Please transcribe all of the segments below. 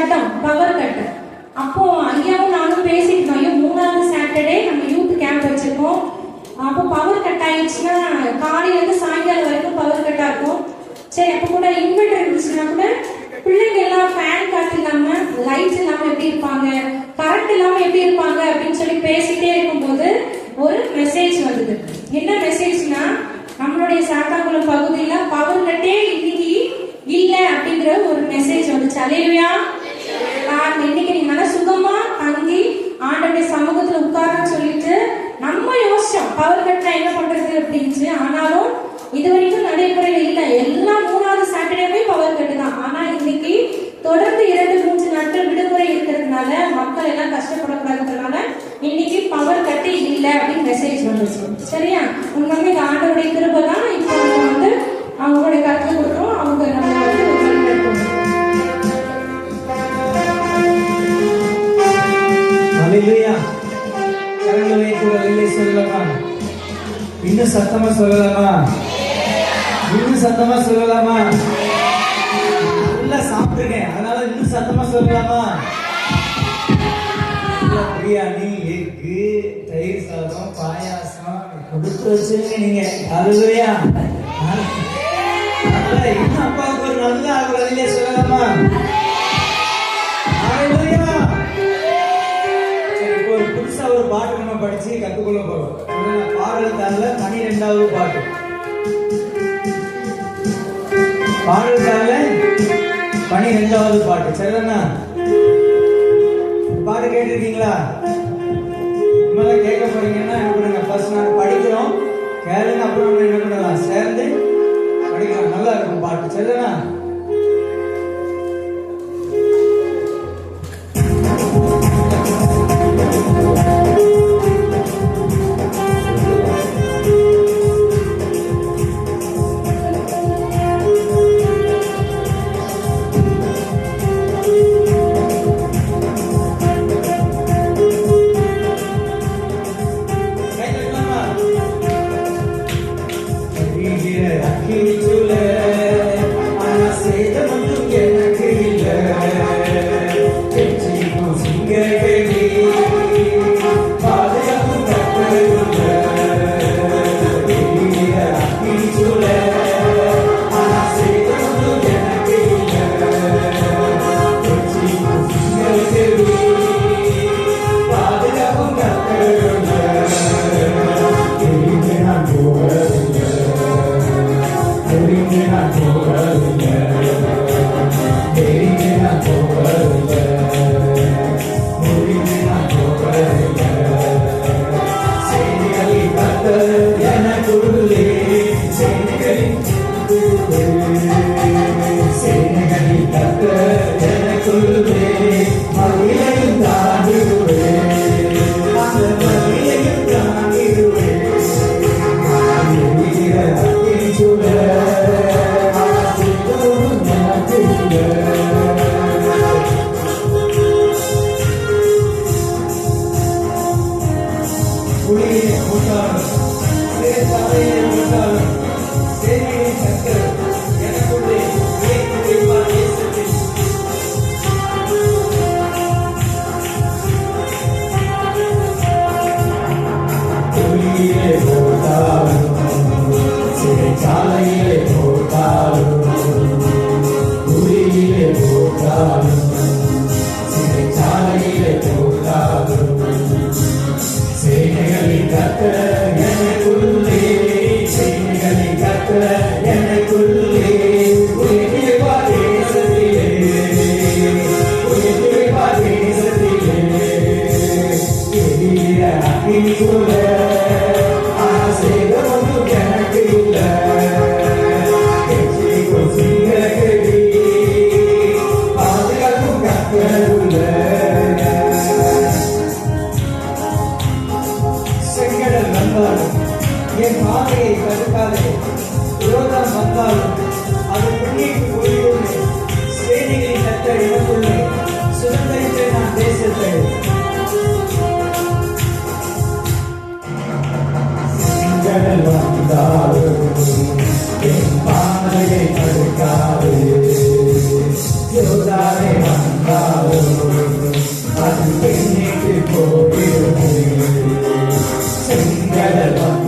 சட்டம் power cut அப்போ ஐயாவும் நானும் பேசிட்டு ஐயோ மூணாவது சாட்டர்டே நம்ம யூத் கேம்ப் வச்சிருக்கோம். அப்போ பவர் கட் ஆயிடுச்சுன்னா காலையில இருந்து சாயங்காலம் வரைக்கும் பவர் கட்டா இருக்கும். சரி அப்போ கூட இன்வெர்டர் இருந்துச்சுன்னா கூட பிள்ளைங்க எல்லாம் ஃபேன் காத்து இல்லாம லைட் இல்லாம எப்படி இருப்பாங்க? கரண்ட் இல்லாம எப்படி இருப்பாங்க? அப்படின்னு சொல்லி பேசிட்டே இருக்கும்போது ஒரு மெசேஜ் வந்தது. என்ன மெசேஜ்னா நம்மளுடைய சாத்தாங்குளம் பகுதியில பவர் கட்டே இன்னைக்கு இல்ல அப்படிங்கிற ஒரு மெசேஜ் வந்துச்சு. அலையா இன்னைக்கு நீங்க நல்லா சுகமா தங்கி ஆண்டவருடைய சமூகத்துல உட்காரன்னு சொல்லிட்டு நம்ம யோசிச்சோம் பவர் கட்னா என்ன பண்றது அப்படின்னு. ஆனாலும் இது வரைக்கும் நடைமுறையில இல்ல. எல்லா மூணாவது சாட்டர்டேவே பவர் கட்டு தான் ஆனா சொல்லலாமா? இன்னும் சத்தமா சொல்லலாமா? நல்லா சாப்பிட்டுருக்கேன் அதனால இன்னும் சத்தமா சொல்லலாமா? பிரியாணி எக்கு தயிர் சாதம் பாயாசம் கொடுத்து வச்சுங்க நீங்க. அல்லேலூயா இன்னும் அப்பாவுக்கு ஒரு நல்ல ஒரு சொல்லலாமா? பாட்டு கற்றுக்கொள்ள போறோம். பாடல் தாள்ல பனிரெண்டாவது பாட்டு. பாடல் தாள்ல பனிரெண்டாவது பாட்டு. சரிதானா? பாட்டு கேட்டிருக்கீங்களா? இனிமேல் கேட்க போறீங்கன்னா என்ன பண்ணுங்க? ஃபர்ஸ்ட் நாங்கள் படிக்கிறோம். கேளுங்க அப்புறம் என்ன பண்ணலாம்? சேர்ந்து படிக்கலாம். நல்லா இருக்கும் பாட்டு. சரிதானா? தெரிந்து நான் போகவில்லை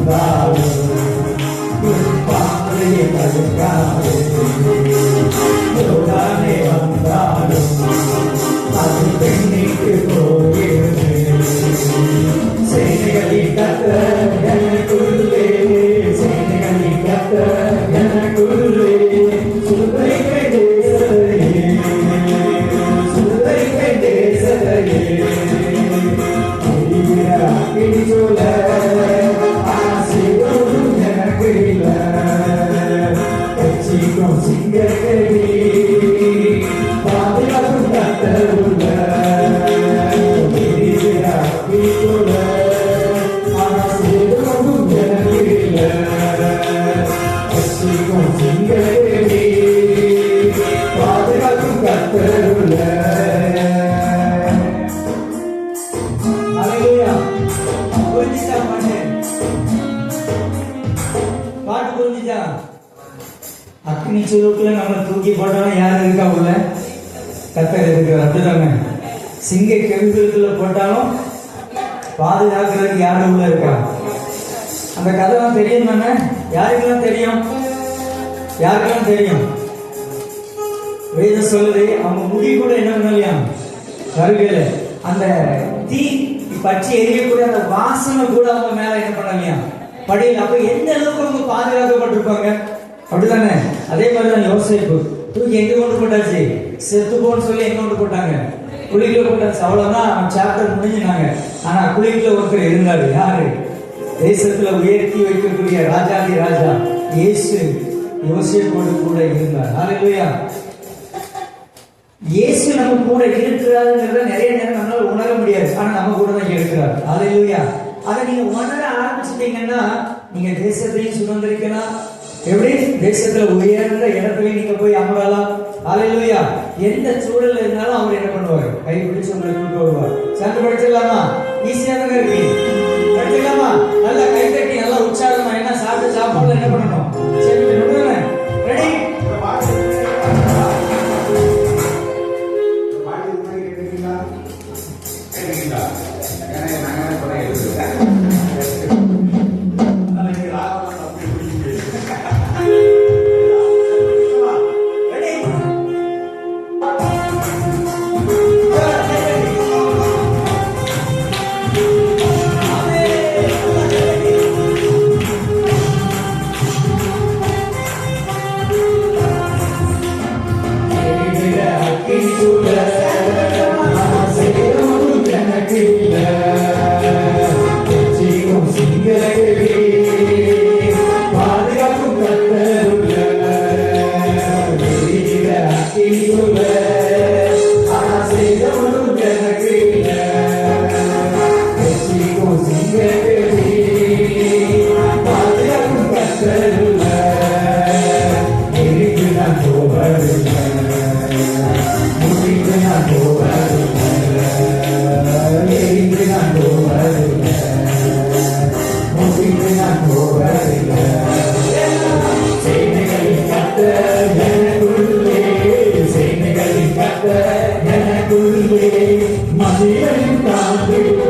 செங்கடல் பற்றி எரியக்கூடிய அந்த வாசனை கூட அவங்க மேல என்ன பண்ணலையா? படியில். அப்ப எந்த அளவுக்கு அவங்க பாதுகாக்கப்பட்டிருப்பாங்க? அப்படிதானே அதே மாதிரி தான் யோசிப்பு. தூக்கி எங்க கொண்டு போட்டாச்சு? செத்து போன்னு சொல்லி எங்க கொண்டு போட்டாங்க? குழிக்குள்ள போட்டாச்சு. அவ்வளவுதான். சாப்டர் முடிஞ்சினாங்க. ஆனா குழிக்குள்ள ஒருத்தர் இருந்தாரு. யாரு? தேசத்துல உயர்த்தி வைக்கக்கூடிய ராஜாதி ராஜா. இயேசு. யோசிப்போடு கூட இருந்தார். ஹalleluya இயேசு நம்ம கூட இருக்கிறாருங்கிறத நிறைய நேரம் நம்மளால உணர முடியாது. ஆனா நம்ம கூட தான் இருக்கிறார். ஹalleluya அதை நீங்க உணர ஆரம்பிச்சிட்டீங்கன்னா நீங்க தேசத்தையும் சுதந்திரிக்கலாம். எப்படி? தேசத்துல உயர்ந்த இடத்துல நீங்க போய் அமரலாம். ஹalleluya எந்த சூழல்ல இருந்தாலும் அவர் என்ன பண்ணுவார்? கை பிடிச்சு உங்களை கூட்டு வருவார். சேர்ந்து படிச்சிடலாமா ஈஸியா தானே இருக்கு. படிச்சிடலாமா நல்லா கை தட்டி நல்லா உற்சாகமா என்ன சாப்பிட்டு சாப்பிடலாம். மதியம் தாண்டிடும்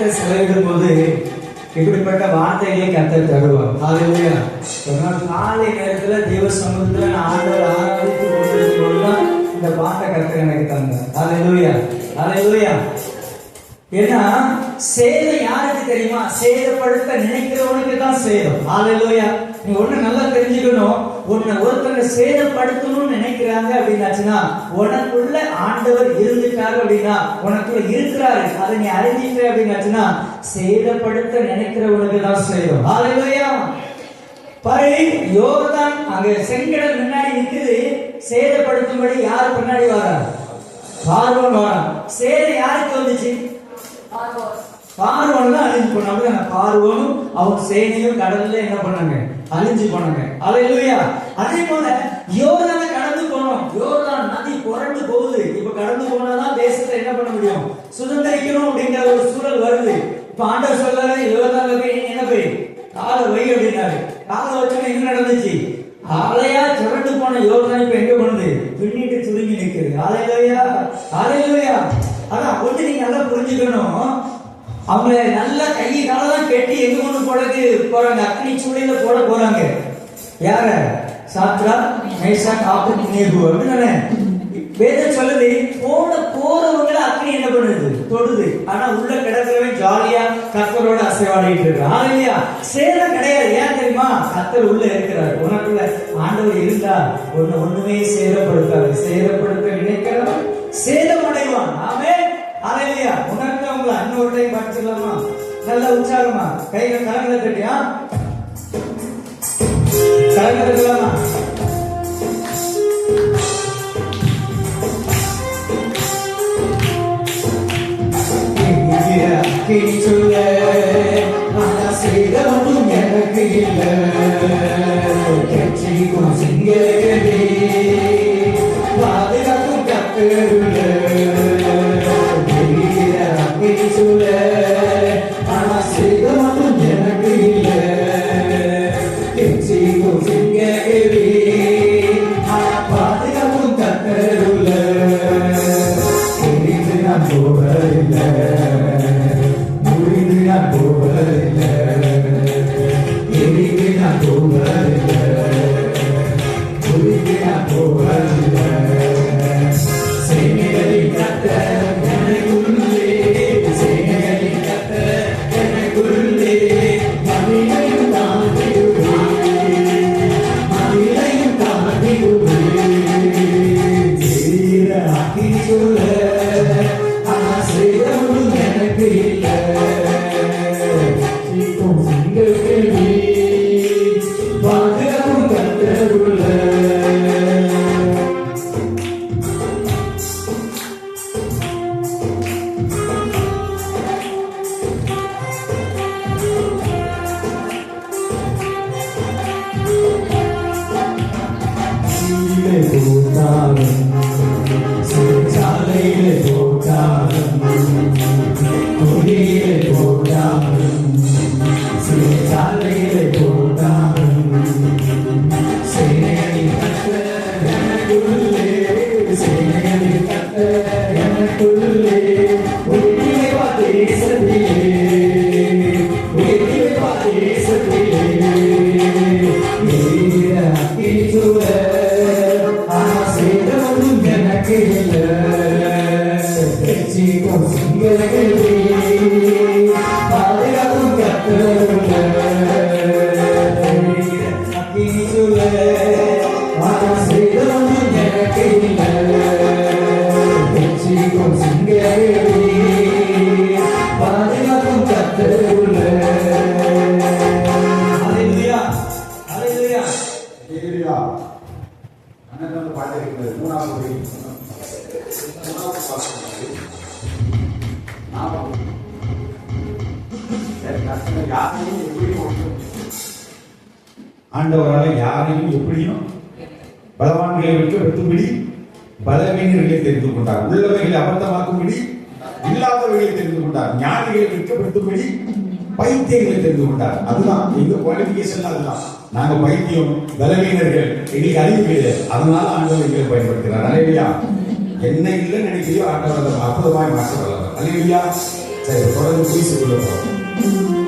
நீ செலவிடும் போது இப்படிப்பட்ட வார்த்தைகளை கத்த தருவார். ஹalleluya. காலை நேரத்துல தேவ சமூகத்துல நான் ஆண்டவர் ஆராதித்து கொண்டிருக்கும் இந்த பாட்டை கத்த எனக்கு தந்தார். ஹalleluya. ஹalleluya. ஏன்னா சேதம் யாருக்கு தெரியுமா? சேதப்படுத்த நினைக்கிறவனுக்கு தான் சேதம். ஆலையிலோயா நீ ஒண்ணு நல்லா தெரிஞ்சுக்கணும். உன்னை ஒருத்தரை சேதப்படுத்தணும்னு நினைக்கிறாங்க அப்படின்னாச்சுன்னா உனக்குள்ள ஆண்டவர் இருந்துட்டாரு அப்படின்னா உனக்குள்ள இருக்கிறாரு. அதை நீ அறிஞ்சிட்ட அப்படின்னாச்சுன்னா சேதப்படுத்த நினைக்கிறவனுக்கு தான் சேதம். ஆலையா பாரு யோர்தான் அங்க செங்கடல் முன்னாடி நிற்குது சேதப்படுத்தும்படி யார் பின்னாடி வரா பார்வன் வரான். சேதம் யாருக்கு வந்துச்சு? பார்வன். தான் அழிஞ்சு போனாங்க பார்வனும் அவங்க சேனையும் கடல்ல என்ன பண்ணாங்க? அழிஞ்சு போனாங்க அலையிலுயா அதே போல யோர்தானை கடந்து போனோம். யோர்தான் நதி புரண்டு போகுது. இப்ப கடந்து போனாதான் தேசத்தை என்ன பண்ண முடியும்? சுதந்திரிக்கணும் அப்படிங்கிற ஒரு சூழல் வருது. இப்ப ஆண்டவர் சொல்றாரு யோர்தான்ல போய் என்ன போய்? காலை வை அப்படின்னாரு. காலை வச்சோன்னே என்ன நடந்துச்சு? ஆலையா சுரண்டு போன யோர்தான் இப்ப எங்க பண்ணுது பின்னிட்டு சுருங்கி நிக்குது. அலையிலையா அலையிலையா அதான் கொஞ்சம் நீங்க நல்லா புரிஞ்சுக்கணும். அவங்க நல்லா கை காலெல்லாம் கெட்டி எங்க கொண்டு போறதுக்கு போறாங்க. அக்னி சூழல போட போறாங்க. யார? சாத்ரா மைசா காப்பு நேபு அப்படின்னு வேதம் சொல்லுது போன போறவங்கள அக்னி என்ன பண்ணுது? தொடுது. ஆனா உள்ள கிடக்கிறவன் ஜாலியா கத்தரோட அசைவாடிட்டு இருக்கான் ஆலையா சேதம் கிடையாது. ஏன் தெரியுமா? கத்தர் உள்ள இருக்கிறார். உனக்குள்ள ஆண்டவர் இருந்தா ஒண்ணு ஒண்ணுமே சேதப்படுத்தாது. சேதப்படுத்த நினைக்கிறவன் சேதம் அடைவான் ஆமே உனக்கு உணர்ந்தவங்களா இன்னொரு டைம் படிச்சிடலாமா? நல்ல உற்சாகமா. கையில கலங்களை கட்டியா? கலங்கலாமா கட்டலாமா? சொல்ல நான் எனக்கு இல்லை. மூணாவது மூணாவது நாலாவது. யாரையும் எப்படியும் ஆண்டவரால் யாரையும் எப்படியும் பலவான்களை வைக்க வெட்டும்படி பலவீனர்களை தெரிந்து கொண்டார். உள்ளவைகளை அபத்தமாக்கும்படி இல்லாதவைகளை தெரிந்து கொண்டார். ஞானிகளை வெட்கப்படுத்தும்படி பைத்தியங்களை தெரிந்து கொண்டார். அதுதான் எங்க குவாலிபிகேஷன் அதுதான். நாங்க பைத்தியம் பலவீனர்கள். எங்களுக்கு அறிவு கிடையாது அதனால ஆண்டவர் எங்களை பயன்படுத்துகிறார். அலையா என்ன இல்லை நினைக்கிறியோ ஆண்டவர் அற்புதமாய் மாற்ற வல்லவர் அலையா சரி தொடர்ந்து போய் போறோம்